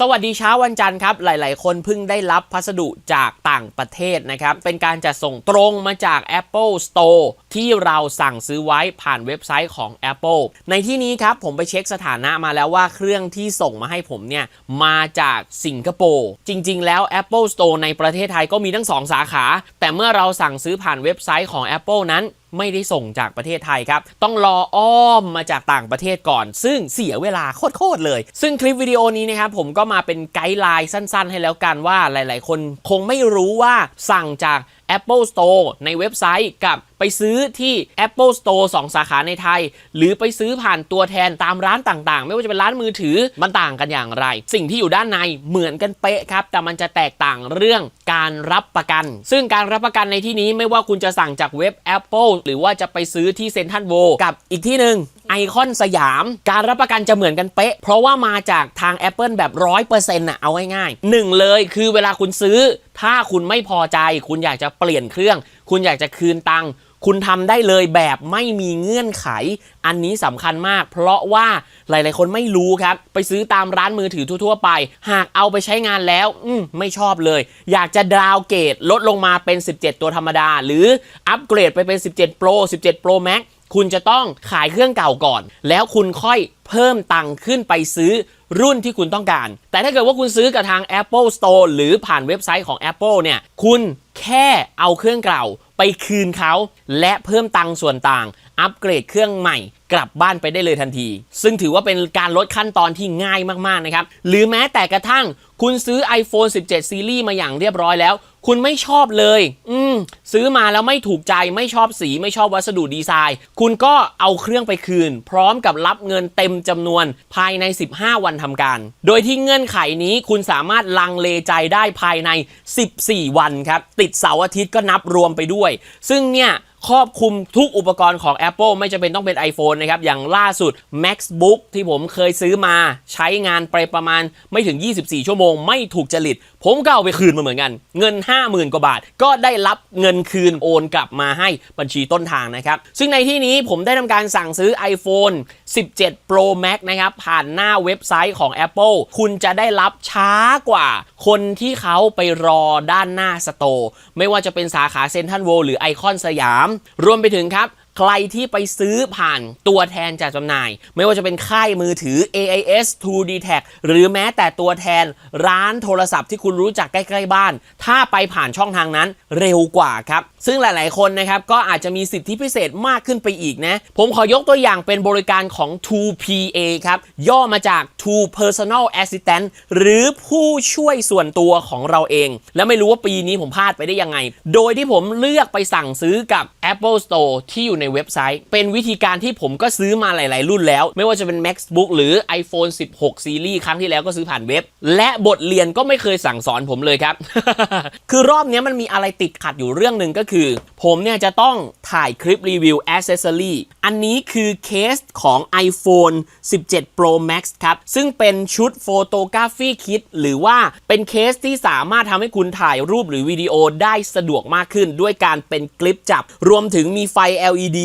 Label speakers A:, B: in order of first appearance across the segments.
A: สวัสดีเช้าวันจันทร์ครับ หลาย ๆ คนเพิ่งได้รับพัสดุจากต่างประเทศนะครับ เป็นการจัดส่งตรงมาจาก Apple Store ที่เราสั่งซื้อไว้ผ่านเว็บไซต์ของ Apple ในที่นี้ครับ ผมไปเช็คสถานะมาแล้วว่าเครื่องที่ส่งมาให้ผมเนี่ย มาจากสิงคโปร์ จริง ๆ แล้ว Apple Store ในประเทศไทยก็มีทั้ง 2 สาขา แต่เมื่อเราสั่งซื้อผ่านเว็บไซต์ของ Apple นั้น ไม่ได้ส่งจากประเทศไทยครับ ต้องรออ้อมมาจากต่างประเทศก่อน ซึ่งเสียเวลาโคตรๆเลย ซึ่งคลิปวิดีโอนี้นะครับผมก็มาเป็นไกด์ไลน์สั้น ๆ ให้แล้วกันว่าหลาย ๆ คนคงไม่รู้ว่าสั่งจาก Apple Store ในเว็บไซต์กับไปซื้อที่ Apple Store 2 สาขาในไทย หรือไปซื้อผ่านตัวแทนตามร้านต่างๆ ไม่ว่าจะเป็นร้านมือถือมันต่างกันอย่างไร สิ่งที่อยู่ด้านในเหมือนกันเป๊ะครับ แต่มันจะแตกต่างเรื่องการรับประกัน ซึ่งการรับประกันในที่นี้ไม่ว่าคุณจะสั่งจากเว็บ Apple หรือว่าจะไปซื้อที่เซ็นทรัลโวกับอีกที่หนึ่ง ไอคอนสยาม การรับประกันจะเหมือนกันเป๊ะ เพราะว่ามาจากทาง Apple แบบ 100%น่ะเอาง่ายๆหนึ่งเลยคือเวลาคุณซื้อ ถ้าคุณไม่พอใจ คุณอยากจะเปลี่ยนเครื่อง คุณอยากจะคืนตังค์คุณทำได้เลยแบบไม่มีเงื่อนไข อันนี้สำคัญมาก เพราะว่าหลาย ๆ คนไม่รู้ครับ ไปซื้อตามร้านมือถือทั่ว ๆ ไป หากเอาไปใช้งานแล้ว อืมไม่ชอบเลย อยากจะดาวเกรดลดลงมาเป็น 17 ตัวธรรมดา หรืออัปเกรดไปเป็น 17 Pro 17 Pro Max คุณจะต้องขายเครื่องเก่าก่อน แล้วคุณค่อยเพิ่มตังค์ขึ้นไปซื้อ รุ่นที่คุณต้องการ แต่ถ้าเกิดว่าคุณซื้อกับทาง Apple Store หรือผ่านเว็บไซต์ของ Apple เนี่ย คุณแค่เอาเครื่องเก่าไปคืนเขา และเพิ่มตังค์ส่วนต่าง อัปเกรดเครื่องใหม่กลับบ้านไปได้เลยทันที ซึ่งถือว่าเป็นการลดขั้นตอนที่ง่ายมากๆนะครับ หรือแม้แต่กระทั่งคุณซื้อ iPhone 17 ซีรีส์มาอย่างเรียบร้อยแล้ว คุณไม่ชอบเลย อืม ซื้อมาแล้วไม่ถูกใจ ไม่ชอบสี ไม่ชอบวัสดุดีไซน์ คุณก็เอาเครื่องไปคืน พร้อมกับรับเงินเต็มจำนวนภายใน 15 วันทำการ โดยที่เงื่อนไขนี้คุณสามารถลังเลใจได้ภายใน 14 วันครับ ติดเสาร์อาทิตย์ก็นับรวมไปด้วย ซึ่งเนี่ย ครอบคลุมทุกอุปกรณ์ของ Apple ไม่จำเป็นต้องเป็น iPhone นะครับ อย่างล่าสุด MacBook ที่ผมเคยซื้อมาใช้งานไปประมาณไม่ถึง 24 ชั่วโมง ไม่ถูกจริต ผมก็เอาไปคืนมาเหมือนกัน เงิน 50,000 กว่าบาท ก็ได้รับเงินคืนโอนกลับมาให้บัญชีต้นทางนะครับ ซึ่งในที่นี้ผมได้ทำการสั่งซื้อ iPhone 17 Pro Max นะครับ ผ่านหน้าเว็บไซต์ของ Apple คุณจะได้รับช้ากว่า คนที่เขาไปรอด้านหน้าสโตร์ไม่ว่าจะเป็นสาขาเซ็นทรัลเวิลด์หรือไอคอนสยามรวมไปถึงครับ ใครที่ไปซื้อผ่านตัวแทนจัดจำหน่าย ไม่ว่าจะเป็นค่ายมือถือ AIS 2D Tech หรือแม้แต่ตัวแทนร้านโทรศัพท์ที่คุณรู้จักใกล้ๆบ้าน ถ้าไปผ่านช่องทางนั้นเร็วกว่าครับ ซึ่งหลายๆคนนะครับ ก็อาจจะมีสิทธิพิเศษมากขึ้นไปอีกนะ ผมขอยกตัวอย่างเป็นบริการของ 2PA ครับ ย่อมาจาก Two Personal Assistant หรือผู้ช่วยส่วนตัวของเราเอง แล้วไม่รู้ว่าปีนี้ผมพลาดไปได้ยังไง โดยที่ผมเลือกไปสั่งซื้อกับ Apple Store ที่อยู่ในเว็บไซต์ เป็นวิธีการที่ผมก็ซื้อมาหลาย ๆ รุ่นแล้ว ไม่ว่าจะเป็น MacBook หรือ iPhone 16 ซีรีส์ครั้งที่แล้วก็ซื้อผ่านเว็บ และบทเรียนก็ไม่เคยสั่งสอนผมเลยครับ คือรอบนี้มันมีอะไรติดขัดอยู่เรื่องหนึ่งก็คือ ผมเนี่ยจะต้องถ่ายคลิปรีวิวอ c เซสซอรีอันนี้คือเคสของ iPhone 17 Pro Max ครับ ซึ่งเป็นชุดโฟโตกราฟีคิดหรือว่าเป็นเคสที่สามารถทำให้คุณถ่ายรูปหรือวิดีโอได้สะดวกมากขึ้น ด้วยการเป็นคลิปจับ รวมถึงมีไฟ LED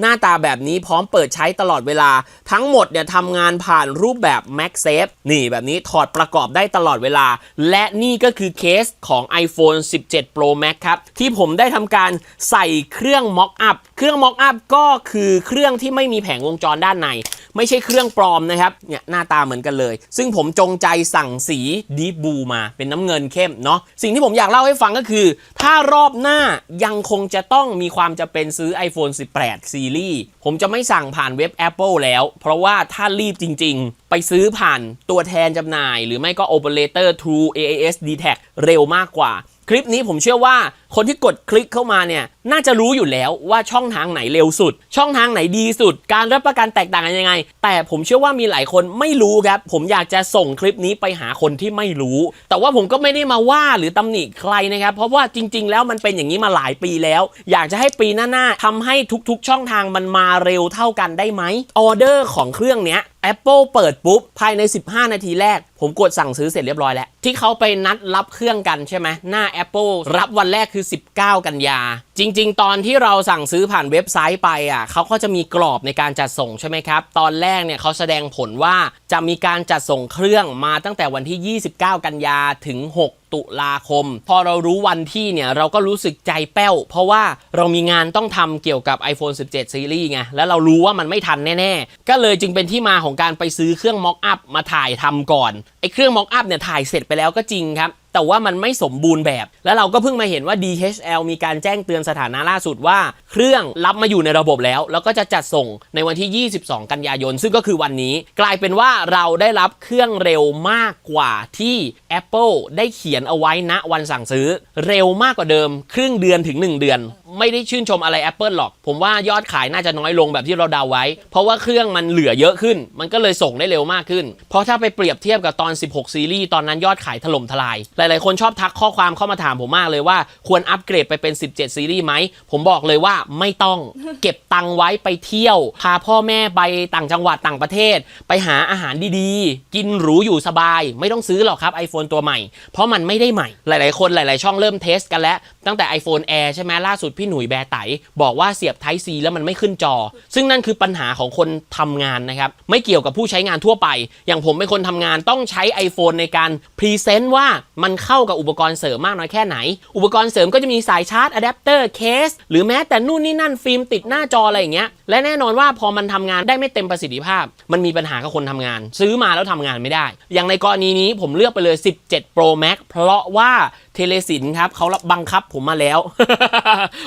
A: หน้าตาแบบนี้พร้อมเปิดใช้ตลอดเวลา ทั้งหมดเนี่ยทำงานผ่านรูปแบบ MagSafe นี่แบบนี้ถอดประกอบได้ตลอดเวลา และนี่ก็คือเคสของ iPhone 17 Pro Max ครับ ที่ผมได้ทำการใส่เครื่อง Mock Up เครื่อง Mock Up ก็คือเครื่องที่ไม่มีแผงวงจรด้านใน ไม่ใช่เครื่องปลอมนะครับเนี่ยหน้าตาเหมือนกันเลย ซึ่งผมจงใจสั่งสี Deep Blue มาเป็นน้ำเงินเข้มเนาะสิ่งที่ผมอยากเล่าให้ฟังก็คือ ถ้ารอบหน้ายังคงจะต้องมีความจะเป็นซื้อ iPhone 18ซีรีส์ผมจะไม่สั่งผ่านเว็บ Apple แล้ว เพราะว่าถ้ารีบจริง ๆ ไปซื้อผ่านตัวแทนจำหน่าย หรือไม่ก็ Operator True AAS d t a c เร็วมากกว่า คลิปนี้ผมเชื่อว่าคนที่กดคลิกเข้ามาเนี่ย น่าจะรู้อยู่แล้วว่าช่องทางไหนเร็วสุด ช่องทางไหนดีสุด การรับประกันแตกต่างกันยังไง แต่ผมเชื่อว่ามีหลายคนไม่รู้ครับ ผมอยากจะส่งคลิปนี้ไปหาคนที่ไม่รู้ แต่ว่าผมก็ไม่ได้มาว่าหรือตำหนิใครนะครับ เพราะว่าจริง ๆ แล้วมันเป็นอย่างนี้มาหลายปีแล้ว อยากจะให้ปีหน้าๆทำให้ทุกๆ ช่องทางมันมาเร็วเท่ากันได้ไหมออเดอร์ของเครื่องเนี้ย Apple เปิดปุ๊บ ภายใน 15 นาทีแรก ผมกดสั่งซื้อเสร็จเรียบร้อยแล้ว ที่เขาไปนัดรับเครื่องกันใช่ไหมหน้า Apple รับวันแรกคือ 19 กันยา จริง ๆ ตอนที่เราสั่งซื้อผ่านเว็บไซต์ไปอะเขาก็จะมีกรอบในการจัดส่งใช่ไหมครับ ตอนแรกเนี่ยเขาแสดงผลว่าจะมีการจัดส่งเครื่องมาตั้งแต่วันที่ 29 กันยาถึง 6ตุลาคม พอเรารู้วันที่เนี่ย เราก็รู้สึกใจแป้ว เพราะว่าเรามีงานต้องทำเกี่ยวกับ iPhone 17ซีรีส์ไง แล้วเรารู้ว่ามันไม่ทันแน่ ๆ ก็เลยจึงเป็นที่มาของการไปซื้อเครื่อง Mock Up มาถ่ายทำก่อนไอ้เครื่องมองอัพเนี่ยถ่ายเสร็จไปแล้วก็จริงครับ แต่ว่ามันไม่สมบูรณ์แบบ แล้วเราก็เพิ่งมาเห็นว่า DHL มีการแจ้งเตือนสถานะล่าสุดว่า เครื่องรับมาอยู่ในระบบแล้ว แล้วก็จะจัดส่งในวันที่ 22 กันยายน ซึ่งก็คือวันนี้ กลายเป็นว่าเราได้รับเครื่องเร็วมากกว่าที่ Apple ได้เขียนเอาไว้ณวันสั่งซื้อ เร็วมากกว่าเดิม ครึ่งเดือนถึง 1 เดือน ไม่ได้ชื่นชมอะไร Apple หรอก ผมว่ายอดขายน่าจะน้อยลงแบบที่เราเดาไว้ เพราะว่าเครื่องมันเหลือเยอะขึ้น มันก็เลยส่งได้เร็วมากขึ้น เพราะถ้าไปเปรียบเทียบกับตอน 16 ซีรีส์ตอนนั้นยอดขายถล่มทลายหลาย ๆ คนชอบทักข้อความเข้ามาถามผมมากเลยว่า ควรอัปเกรดไปเป็น 17 ซีรีส์ไหม ผมบอกเลยว่าไม่ต้องเก็บตังค์ไว้ไปเที่ยว พาพ่อแม่ไปต่างจังหวัดต่างประเทศ ไปหาอาหารดีๆ กินหรูอยู่สบาย ไม่ต้องซื้อหรอกครับ iPhone ตัวใหม่ เพราะมันไม่ได้ใหม่ หลาย ๆ คนหลาย ๆ ช่องเริ่มเทสกันแล้ว ตั้งแต่ iPhone Air ใช่ไหมล่าสุดพี่หนุ่ยแบร์ไตบอกว่าเสียบ Type C แล้วมันไม่ขึ้นจอ ซึ่งนั่นคือปัญหาของคนทำงานนะครับไม่เกี่ยวกับผู้ใช้งานทั่วไป อย่างผมเป็นคนทำงานต้องใช้ iPhone ในการพรีเซนต์ว่ามันเข้ากับอุปกรณ์เสริมมากน้อยแค่ไหน อุปกรณ์เสริมก็จะมีสายชาร์จอะแดปเตอร์เคสหรือแม้แต่นู่นนี่นั่นฟิล์มติดหน้าจออะไรอย่างเงี้ยและแน่นอนว่าพอมันทำงานได้ไม่เต็มประสิทธิภาพ มันมีปัญหากับคนทำงาน ซื้อมาแล้วทำงานไม่ได้ อย่างในกรณีนี้ผมเลือกไปเลย 17 Pro Max เพราะว่า ทเลสินครับเขาบังคับผมมาแล้ว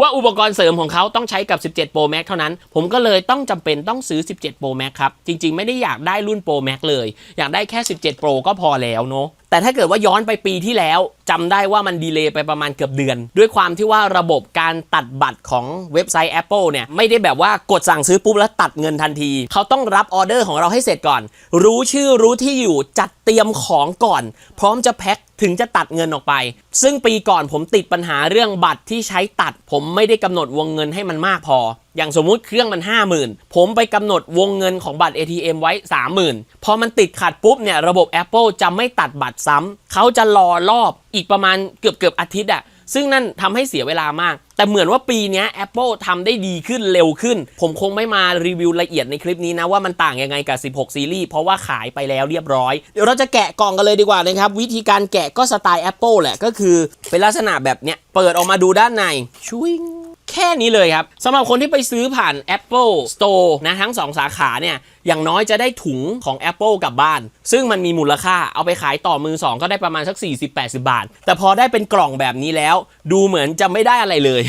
A: ว่าอุปกรณ์เสริมของเขาต้องใช้กับ 17 Pro Max เท่านั้น ผมก็เลยต้องจำเป็นต้องซื้อ 17 Pro Max ครับ จริง ๆ ไม่ได้อยากได้รุ่น Pro Max เลย อยากได้แค่ 17 Pro ก็พอแล้วเนาะแต่ถ้าเกิดว่าย้อนไปปีที่แล้วจำได้ว่ามันดีเลย์ไปประมาณเกือบเดือน ด้วยความที่ว่าระบบการตัดบัตรของเว็บไซต์ Apple เนี่ย ไม่ได้แบบว่ากดสั่งซื้อปุ๊บแล้วตัดเงินทันที เขาต้องรับออเดอร์ของเราให้เสร็จก่อน รู้ชื่อรู้ที่อยู่จัดเตรียมของก่อน พร้อมจะแพ็คถึงจะตัดเงินออกไป ซึ่งปีก่อนผมติดปัญหาเรื่องบัตรที่ใช้ตัด ผมไม่ได้กำหนดวงเงินให้มันมากพอ อย่างสมมุติเครื่องมัน 50,000 ผมไปกำหนดวงเงินของบัตร ATM ไว้ 30,000 พอมันติดขัดปุ๊บเนี่ยระบบ Apple จะไม่ตัดบัตรซ้ำเขาจะรอรอบอีกประมาณเกือบเกือบอาทิตย์อะซึ่งนั่นทำให้เสียเวลามาก แต่เหมือนว่าปีนี้ Apple ทำได้ดีขึ้นเร็วขึ้น ผมคงไม่มารีวิวละเอียดในคลิปนี้นะ ว่ามันต่างยังไงกับ 16 ซีรีส์ เพราะว่าขายไปแล้วเรียบร้อย เดี๋ยวเราจะแกะกล่องกันเลยดีกว่านะครับ วิธีการแกะก็สไตล์ Apple แหละก็คือเป็นลักษณะแบบเนี้ยเปิดออกมาดูด้านในชุยง แค่นี้เลยครับสำหรับคนที่ไปซื้อผ่าน Apple Store นะทั้ง 2 สาขาเนี่ยอย่างน้อยจะได้ถุงของ Apple กลับบ้าน ซึ่งมันมีมูลค่าเอาไปขายต่อมือ 2 ก็ได้ประมาณสัก 40-80 บาท แต่พอได้เป็นกล่องแบบนี้แล้ว ดูเหมือนจะไม่ได้อะไรเลย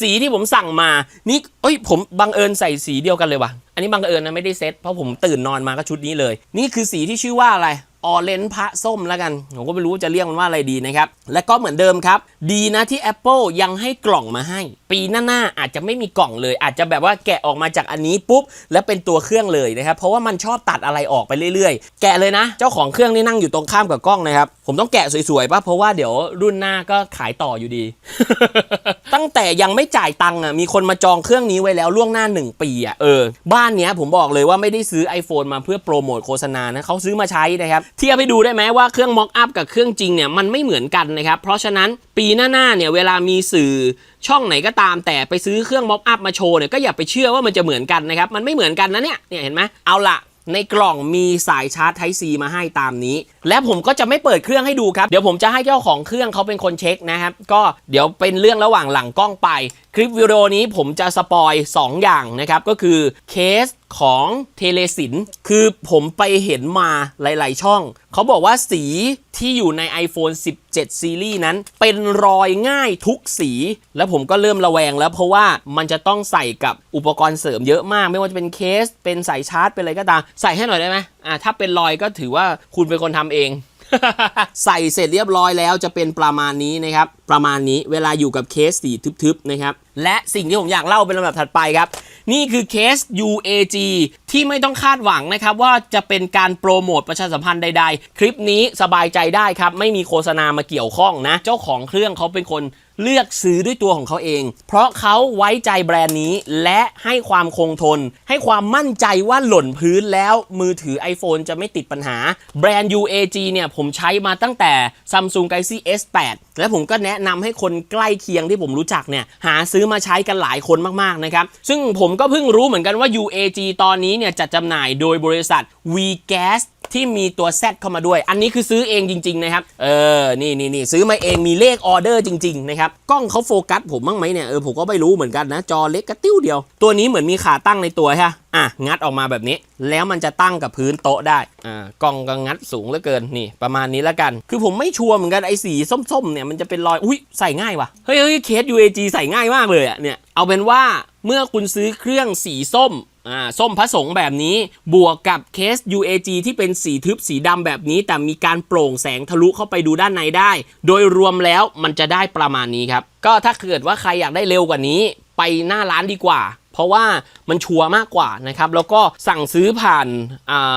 A: สีที่ผมสั่งมานี่เอ้ยผมบังเอิญใส่สีเดียวกันเลยว่ะอันนี้บังเอิญนะไม่ได้เซ็ตเพราะผมตื่นนอนมาก็ชุดนี้เลย นี่คือสีที่ชื่อว่าอะไร ออเรนพระส้มแล้วกัน ผมก็ไม่รู้จะเรียกมันว่าอะไรดีนะครับ และก็เหมือนเดิมครับ ดีนะที่ Apple ยังให้กล่องมาให้ ปีหน้าๆอาจจะไม่มีกล่องเลย อาจจะแบบว่าแกะออกมาจากอันนี้ปุ๊บ แล้วเป็นตัวเครื่องเลยนะครับ เพราะว่ามันชอบตัดอะไรออกไปเรื่อยๆ แกะเลยนะ เจ้าของเครื่องนี่นั่งอยู่ตรงข้ามกับกล้องนะครับ ผมต้องแกะสวยๆป่ะเพราะว่าเดี๋ยวรุ่นหน้าก็ขายต่ออยู่ดี ตั้งแต่ยังไม่จ่ายตังค์อะมีคนมาจองเครื่องนี้ไว้แล้วล่วงหน้า 1 ปีอะเออบ้านเนี้ยผมบอกเลยว่าไม่ได้ซื้อ iPhone มาเพื่อโปรโมทโฆษณานะเขาซื้อมาใช้นะครับเทียบให้ดูได้ไหมว่าเครื่อง Mock Up กับเครื่องจริงเนี่ยมันไม่เหมือนกันนะครับเพราะฉะนั้นปีหน้าๆเนี่ยเวลามีสื่อช่องไหนก็ตามแต่ไปซื้อเครื่อง Mock Up มาโชว์เนี่ยก็อย่าไปเชื่อว่ามันจะเหมือนกันนะครับมันไม่เหมือนกันนะเนี่ยเนี่ยเห็นไหมเอาละ ในกล่องมีสายชาร์จ Type C มาให้ตามนี้ และผมก็จะไม่เปิดเครื่องให้ดูครับ เดี๋ยวผมจะให้เจ้าของเครื่องเขาเป็นคนเช็คนะครับ ก็เดี๋ยวเป็นเรื่องระหว่างหลังกล้องไป ลิปวิดีโอนี้ผมจะสปอย 2 อย่างนะครับ ก็คือเคสของเทเลสินคือผมไปเห็นมาหลาย ๆ ช่อง เขาบอกว่าสีที่อยู่ใน iPhone 17 ซีรีส์นั้น เป็นรอยง่ายทุกสี แล้วผมก็เริ่มระแวงแล้วเพราะว่ามันจะต้องใส่กับอุปกรณ์เสริมเยอะมาก ไม่ว่าจะเป็นเคส เป็นสายชาร์จ เป็นอะไรก็ตาม ใส่ให้หน่อยได้ไหมอ่าถ้าเป็นรอยก็ถือว่าคุณเป็นคนทำเอง ใส่เสร็จเรียบร้อยแล้วจะเป็นประมาณนี้นะครับ ประมาณนี้เวลาอยู่กับเคสสีทึบๆนะครับ และสิ่งที่ผมอยากเล่าเป็นลำดับถัดไปครับ นี่คือเคส UAG ที่ไม่ต้องคาดหวังนะครับ ว่าจะเป็นการโปรโมทประชาสัมพันธ์ใด ๆ คลิปนี้สบายใจได้ครับ ไม่มีโฆษณามาเกี่ยวข้องนะ เจ้าของเครื่องเขาเป็นคน เลือกซื้อด้วยตัวของเขาเอง เพราะเขาไว้ใจแบรนด์นี้ และให้ความคงทน ให้ความมั่นใจว่าหล่นพื้นแล้วมือถือ iPhone จะไม่ติดปัญหา แบรนด์ UAG เนี่ยผมใช้มาตั้งแต่ Samsung Galaxy S8 และผมก็แนะนำให้คนใกล้เคียงที่ผมรู้จักเนี่ยหาซื้อมาใช้กันหลายคนมากๆนะครับ ซึ่งผมก็เพิ่งรู้เหมือนกันว่า UAG ตอนนี้เนี่ยจัดจำหน่ายโดยบริษัท VGas ที่มีตัว Z เข้ามาด้วย อันนี้คือซื้อเองจริง ๆ นะครับ เออ นี่นี่นี่ซื้อมาเองมีเลขออเดอร์จริง ๆ นะครับกล้องเขาโฟกัสผมบ้างไหมเนี่ยเออผมก็ไม่รู้เหมือนกันนะจอเล็กกระติ้วเดียว ตัวนี้เหมือนมีขาตั้งในตัวใช่อะงัดออกมาแบบนี้ แล้วมันจะตั้งกับพื้นโต๊ะได้อ่ากล้องก็งัดสูงเหลือเกินนี่ ประมาณนี้แล้วกัน คือผมไม่ชัวร์เหมือนกันไอ้สีส้มๆเนี่ยมันจะเป็นรอยอุ้ยใส่ง่ายว่ะเฮ้ยเฮ้ยเคส UAG ใส่ง่ายมากเลยอะเนี่ยเอาเป็นว่าเมื่อคุณซื้อเครื่องสีส้ม ส้มผสมแบบนี้บวกกับเคส UAG ที่เป็นสีทึบสีดำแบบนี้ แต่มีการโปร่งแสงทะลุเข้าไปดูด้านในได้ โดยรวมแล้วมันจะได้ประมาณนี้ครับ ก็ถ้าเกิดว่าใครอยากได้เร็วกว่านี้ ไปหน้าร้านดีกว่า เพราะว่ามันชัวร์มากกว่านะครับแล้วก็สั่งซื้อผ่าน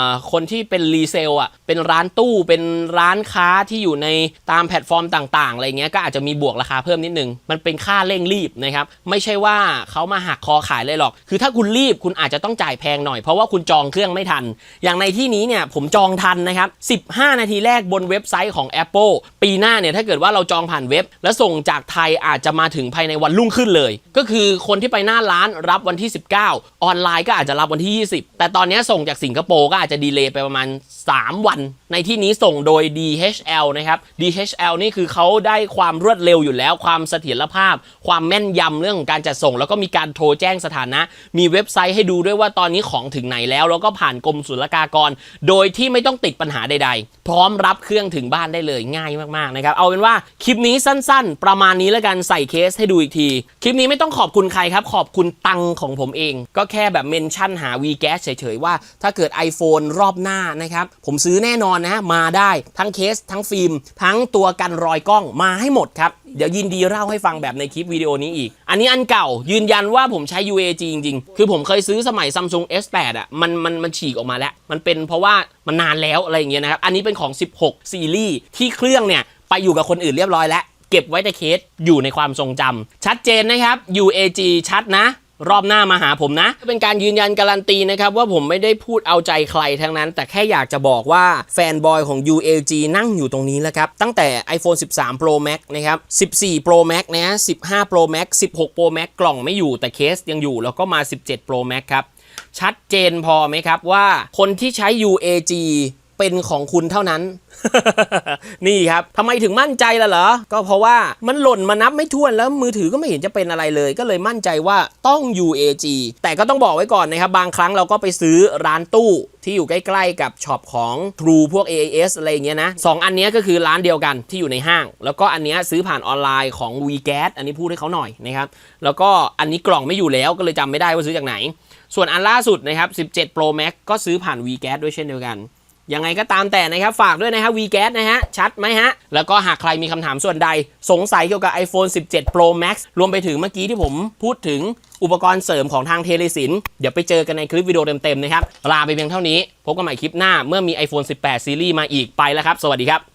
A: าคนที่เป็นรีเซลอะเป็นร้านตู้เป็นร้านค้าที่อยู่ในตามแพลตฟอร์มต่างๆอะไรเงี้ยก็อาจจะมีบวกราคาเพิ่มนิดนึง มันเป็นค่าเร่งรีบนะครับไม่ใช่ว่าเขามาหักคอขายเลยหรอก คือถ้าคุณรีบคุณอาจจะต้องจ่ายแพงหน่อยเพราะว่าคุณจองเครื่องไม่ทัน อย่างในที่นี้เนี่ยผมจองทันนะครับ 15 นาทีแรกบนเว็บไซต์ของ Apple ปีหน้าเนี่ยถ้าเกิดว่าเราจองผ่านเว็บ แล้วส่งจากไทยอาจจะมาถึงภายในวันรุ่งขึ้นเลย ก็คือคนที่ไปหน้าร้านรับวันันที่ 19 ออนไลน์ก็อาจจะรับวันที่ 20 แต่ตอนนี้ส่งจากสิงคโปร์ก็อาจจะดีเลย์ไปประมาณ 3 วัน ในที่นี้ส่งโดย DHL นะครับ DHL นี่คือเขาได้ความรวดเร็วอยู่แล้ว ความเสถียรภาพ ความแม่นยำเรื่องของการจัดส่ง แล้วก็มีการโทรแจ้งสถานะ มีเว็บไซต์ให้ดูด้วยว่าตอนนี้ของถึงไหนแล้ว แล้วก็ผ่านกรมศุลกากร โดยที่ไม่ต้องติดปัญหาใด ๆ พร้อมรับเครื่องถึงบ้านได้เลยง่ายมากๆนะครับเอาเป็นว่าคลิปนี้สั้น ๆ ประมาณนี้แล้วกันใส่เคสให้ดูอีกที คลิปนี้ไม่ต้องขอบคุณใครครับ ขอบคุณตังของผมเอง ก็แค่แบบเมนชั่นหา v g a s เฉยๆว่า ถ้าเกิด iPhone รอบหน้านะครับ ผมซื้อแน่นอนนะมาได้ทั้งเคส ทั้งฟิล์ม ทั้งตัวกันรอยกล้องมาให้หมดครับ เดี๋ยวยินดีเล่าให้ฟังแบบในคลิปวิดีโอนี้อีก อันนี้อันเก่ายืนยันว่าผมใช้ UAG จริงๆ คือผมเคยซื้อสมัย Samsung S8 อะมันมันมันฉีกออกมาแล้ว มันเป็นเพราะว่ามันนานแล้วอะไรอย่างเงี้ยนะครับอันนี้เป็นของ 16 ซีรีส์ที่เครื่องเนี่ยไปอยู่กับคนอื่นเรียบร้อยแล้วเก็บไว้แต่เคสอยู่ในความทรงจำชัดเจนนะครับ UAG ชัดนะ รอบหน้ามาหาผมนะ เป็นการยืนยันการันตีนะครับว่าผมไม่ได้พูดเอาใจใครทั้งนั้น แต่แค่อยากจะบอกว่าแฟนบอยของ UAG นั่งอยู่ตรงนี้แล้วครับ ตั้งแต่ iPhone 13 Pro Max นะครับ 14 Pro Max นะฮะ15 Pro Max 16 Pro Max กล่องไม่อยู่แต่เคสยังอยู่ แล้วก็มา 17 Pro Max ครับ ชัดเจนพอไหมครับว่าคนที่ใช้ UAG เป็นของคุณเท่านั้น นี่ครับทำไมถึงมั่นใจล่ะเหรอ ก็เพราะว่ามันหล่นมานับไม่ถ้วนแล้วมือถือก็ไม่เห็นจะเป็นอะไรเลย ก็เลยมั่นใจว่าต้อง UAG แต่ก็ต้องบอกไว้ก่อนนะครับ บางครั้งเราก็ไปซื้อร้านตู้ที่อยู่ใกล้ๆกับช็อปของ True พวก AAS อะไรเงี้ยนะสองอันนี้ก็คือร้านเดียวกันที่อยู่ในห้าง แล้วก็อันนี้ซื้อผ่านออนไลน์ของ VGas อันนี้พูดให้เขาหน่อยนะครับ แล้วก็อันนี้กล่องไม่อยู่แล้วก็เลยจำไม่ได้ว่าซื้อจากไหน ส่วนอันล่าสุดนะครับ 17 Pro Max ก็ซื้อผ่าน VGas ด้วยเช่นเดียวกัน ยังไงก็ตามแต่นะครับฝากด้วยนะครับ VGas นะฮะ ชัดไหมฮะ แล้วก็หากใครมีคำถามส่วนใด สงสัยเกี่ยวกับ iPhone 17 Pro Max รวมไปถึงเมื่อกี้ที่ผมพูดถึงอุปกรณ์เสริมของทางเทเลสิน เดี๋ยวไปเจอกันในคลิปวิดีโอเต็มๆนะครับ ลาไปเพียงเท่านี้ พบกันใหม่คลิปหน้าเมื่อมี iPhone 18ซีรีส์มาอีกไปแล้วครับ สวัสดีครับ